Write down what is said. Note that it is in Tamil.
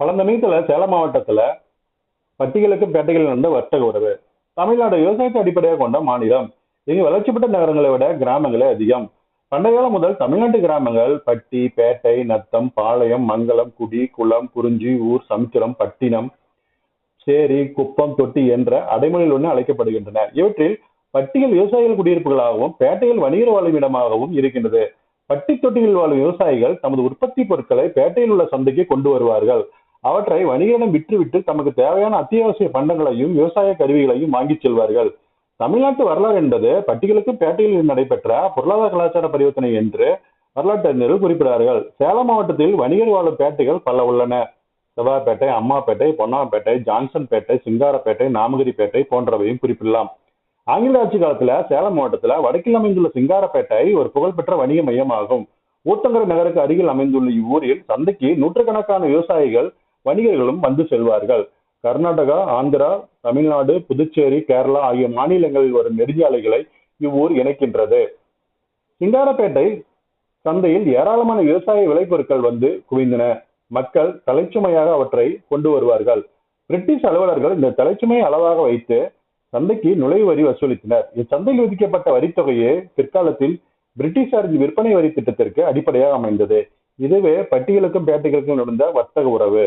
பழந்தமயத்துல சேலம் மாவட்டத்துல பட்டிகளுக்கும் பேட்டைகள் நடந்த வர்த்தக உறவு. தமிழ்நாடு விவசாயத்தை அடிப்படையாக கொண்ட மாநிலம். இங்கு வளர்ச்சிப்பட்ட நகரங்களை விட கிராமங்களே அதிகம். பண்டைய காலம் முதல் தமிழ்நாட்டு கிராமங்கள் பட்டி பேட்டை நத்தம் பாளையம் மங்கலம் குடி குளம் குறிஞ்சி ஊர் சமுத்திரம் பட்டினம் சேரி குப்பம் தொட்டி என்ற அடைமொழியில் ஒன்று அழைக்கப்படுகின்றன. இவற்றில் பட்டிகள் விவசாயிகள் குடியிருப்புகளாகவும் பேட்டைகள் வணிகர் வாழும் இடமாகவும் இருக்கின்றது. பட்டி தொட்டியில் வாழும் விவசாயிகள் தமது உற்பத்தி பொருட்களை பேட்டையில் உள்ள சந்தைக்கு கொண்டு வருவார்கள். அவற்றை வணிகரிடம் விற்றுவிட்டு தமக்கு தேவையான அத்தியாவசிய பண்டங்களையும் விவசாய கருவிகளையும் வாங்கிச் செல்வார்கள். தமிழ்நாட்டு வரலாறு என்பது பட்டிகளுக்கும் பேட்டையில் நடைபெற்ற பொருளாதார கலாச்சார பரிவர்த்தனை என்று வரலாற்றறிஞர்கள் குறிப்பிடுகிறார்கள். சேலம் மாவட்டத்தில் வணிகர் வாழும் பேட்டைகள் பல உள்ளன. செவ்வாய்ப்பேட்டை அம்மாப்பேட்டை பொன்னாம்பேட்டை ஜான்சன் பேட்டை சிங்காரப்பேட்டை நாமகிரிப்பேட்டை போன்றவையும் குறிப்பிடலாம். ஆங்கில ஆட்சி காலத்துல சேலம் மாவட்டத்துல வடக்கில் அமைந்துள்ள சிங்காரப்பேட்டை ஒரு புகழ்பெற்ற வணிக மையமாகும். ஊத்தங்கரை நகருக்கு அருகில் அமைந்துள்ள இவ்வூரில் சந்தைக்கு நூற்றுக்கணக்கான விவசாயிகள் வணிகர்களும் வந்து செல்வார்கள். கர்நாடகா ஆந்திரா தமிழ்நாடு புதுச்சேரி கேரளா ஆகிய மாநிலங்களில் வரும் நெடுஞ்சாலைகளை இவ்வூர் இணைக்கின்றது. சிங்காரப்பேட்டை சந்தையில் ஏராளமான விவசாய விளைபொருட்கள் வந்து குவிந்தன. மக்கள் தலைச்சுமையாக அவற்றை கொண்டு வருவார்கள். பிரிட்டிஷ் அலுவலர்கள் இந்த தலைச்சுமை அளவாக வைத்து சந்தைக்கு நுழைவு வரி வசூலித்தனர். இச்சந்தையில் விதிக்கப்பட்ட வரித்தொகையே பிற்காலத்தில் பிரிட்டிஷாரின் விற்பனை வரி திட்டத்திற்கு அடிப்படையாக அமைந்தது. இதுவே பட்டியலுக்கும் பேட்டைகளுக்கும் நடந்த வர்த்தக உறவு.